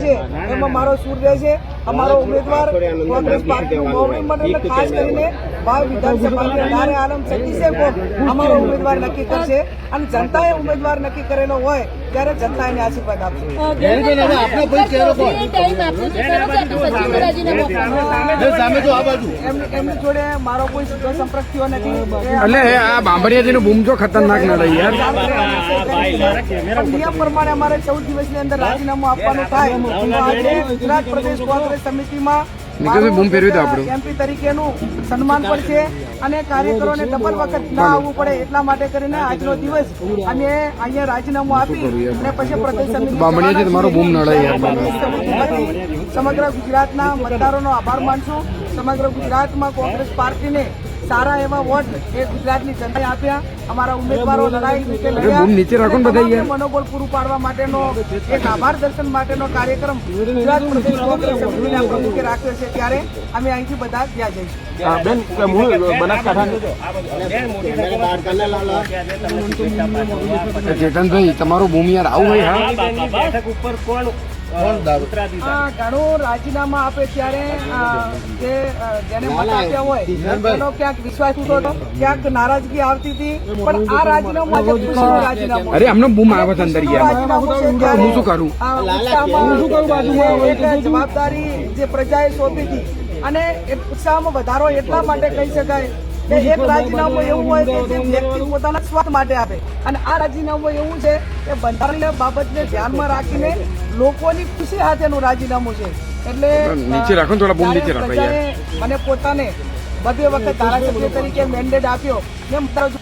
છે. એમાં મારો સૂર રહેશે અમારો ઉમેદવાર કોંગ્રેસ પાર્ટીનું માટે ખાસ કરીને ભાવ વિધાનસભાની આલમ અમારો ઉમેદવાર નક્કી કરશે અને જનતાએ ઉમેદવાર નક્કી કરેલો હોય ત્યારે જનતા એને આશીર્વાદ આપશે. એમની એમની જોડે મારો કોઈ સીધો સંપર્ક થયો નથી એટલે આ બાંભણિયાજીનો બૂમ જો ખતરનાક ના રહી યાર નિયમ પ્રમાણે અમારે ચૌદ દિવસની અંદર રાજીનામું આપવાનું થાય. ગુજરાત પ્રદેશ કોંગ્રેસ સમિતિમાં બૂમ ફેરવી આપણું. એમપી તરીકેનું સન્માન પણ છે અને કાર્યકરોને ડબલ વખત ના આવવું પડે એટલા માટે કરીને આજનો દિવસ અમે અહીંયા રાજીનામું આપી અને પછી પ્રદેશ સમિતિ તમારો બૂમ સમગ્ર ગુજરાતના મતદારોનો આભાર માનશું. સમગ્ર ગુજરાતમાં કોંગ્રેસ પાર્ટીને સારા એવા વોટ એ ગુજરાતની જનતાએ આપ્યા અમારા ઉમેદવારો લડાઈ રીતે લડ્યા નીચે રાખો બધા મનોબળ પૂરું પાડવા માટેનો એક આભાર દર્શન માટેનો કાર્યક્રમ ગુજરાત પ્રદેશ પ્રમુખે રાખ્યો છે ત્યારે અમે અહીંથી બધા ત્યાં જઈશું બેન મૂળ બનાસકાંઠા ચેતનભાઈ તમારું ભૂમિયાર આવું હોય હા બેઠક ઉપર કોણ ઘણું રાજીનામા આપે ત્યારે જે જેને મત આપ્યા હોય એનો ક્યાંક વિશ્વાસ ઉઠો હતો ક્યાંક નારાજગી આવતી હતી પણ આ રાજીનામું આજે રાજીનામું અરે અમને બૂમ આવે અંદર યાર રાજીનામું છે ત્યારે હું શું કરું? આ ઉત્સાહમાં જે એક જવાબદારી જે પ્રજાએ સોંપી હતી અને એ ઉત્સાહમાં વધારો એટલા માટે કહી શકાય કે એક રાજીનામું એવું હોય કે જે વ્યક્તિ પોતાના સ્વાર્થ માટે આપે. અને આ રાજીનામું એવું છે કે બંધારણીય બાબતને ધ્યાનમાં રાખીને લોકોની ખુશી સાથેનું રાજીનામું છે. એટલે નીચે રાખો થોડા બૂમ નીચે રાખો મને પોતાને બધે વખત ધારાસભ્ય તરીકે મેન્ડેટ આપ્યો મારો